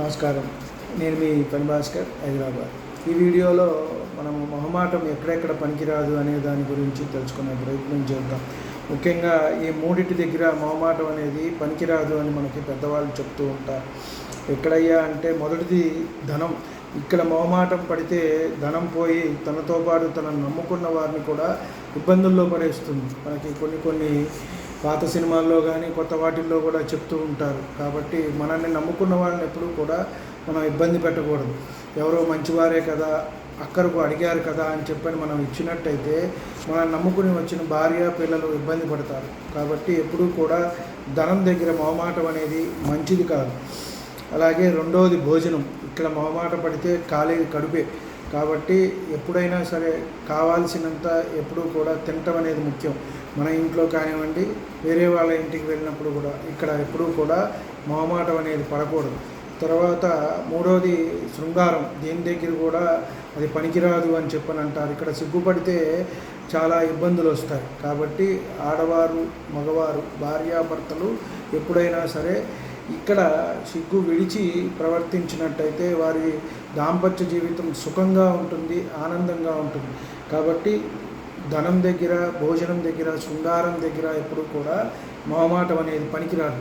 నమస్కారం. నేను మీ పని భాస్కర్ హైదరాబాద్. ఈ వీడియోలో మనం మొహమాటం ఎక్కడెక్కడ పనికిరాదు అనే దాని గురించి తెలుసుకునే ప్రయత్నం చేద్దాం. ముఖ్యంగా ఈ మూడింటి దగ్గర మొహమాటం అనేది పనికిరాదు అని మనకి పెద్దవాళ్ళు చెప్తూ ఉంటారు. ఎక్కడయ్యా అంటే మొదటిది ధనం. ఇక్కడ మొహమాటం పడితే ధనం పోయి తనతో పాటు తనను నమ్ముకున్న వారిని కూడా ఇబ్బందుల్లో పడేస్తుంది. మనకి కొన్ని కొన్ని పాత సినిమాల్లో కానీ కొత్త వాటిల్లో కూడా చెప్తూ ఉంటారు. కాబట్టి మనల్ని నమ్ముకున్న వాళ్ళని ఎప్పుడూ కూడా మనం ఇబ్బంది పెట్టకూడదు. ఎవరో మంచివారే కదా అక్కరకు అడిగారు కదా అని చెప్పని మనం ఇచ్చినట్టయితే మనం నమ్ముకుని వచ్చిన భార్య పిల్లలు ఇబ్బంది పడతారు. కాబట్టి ఎప్పుడూ కూడా ధనం దగ్గర మొహమాటం అనేది మంచిది కాదు. అలాగే రెండవది భోజనం. ఇక్కడ మొహమాట పడితే ఖాళీ కడుపే. కాబట్టి ఎప్పుడైనా సరే కావాల్సినంత ఎప్పుడూ కూడా తినటం అనేది ముఖ్యం. మన ఇంట్లో కానివ్వండి వేరే వాళ్ళ ఇంటికి వెళ్ళినప్పుడు కూడా ఇక్కడ ఎప్పుడూ కూడా మొహమాటం అనేది పడకూడదు. తర్వాత మూడవది శృంగారం. దేని దగ్గర కూడా అది పనికిరాదు అని చెప్పని అంటారు. ఇక్కడ సిగ్గుపడితే చాలా ఇబ్బందులు వస్తాయి. కాబట్టి ఆడవారు మగవారు భార్యాభర్తలు ఎప్పుడైనా సరే ఇక్కడ సిగ్గు విడిచి ప్రవర్తించినట్టయితే వారి దాంపత్య జీవితం సుఖంగా ఉంటుంది ఆనందంగా ఉంటుంది. కాబట్టి ధనం దగ్గర భోజనం దగ్గర శృంగారం దగ్గర ఎప్పుడు కూడా మొహమాటం అనేది పనికిరాదు.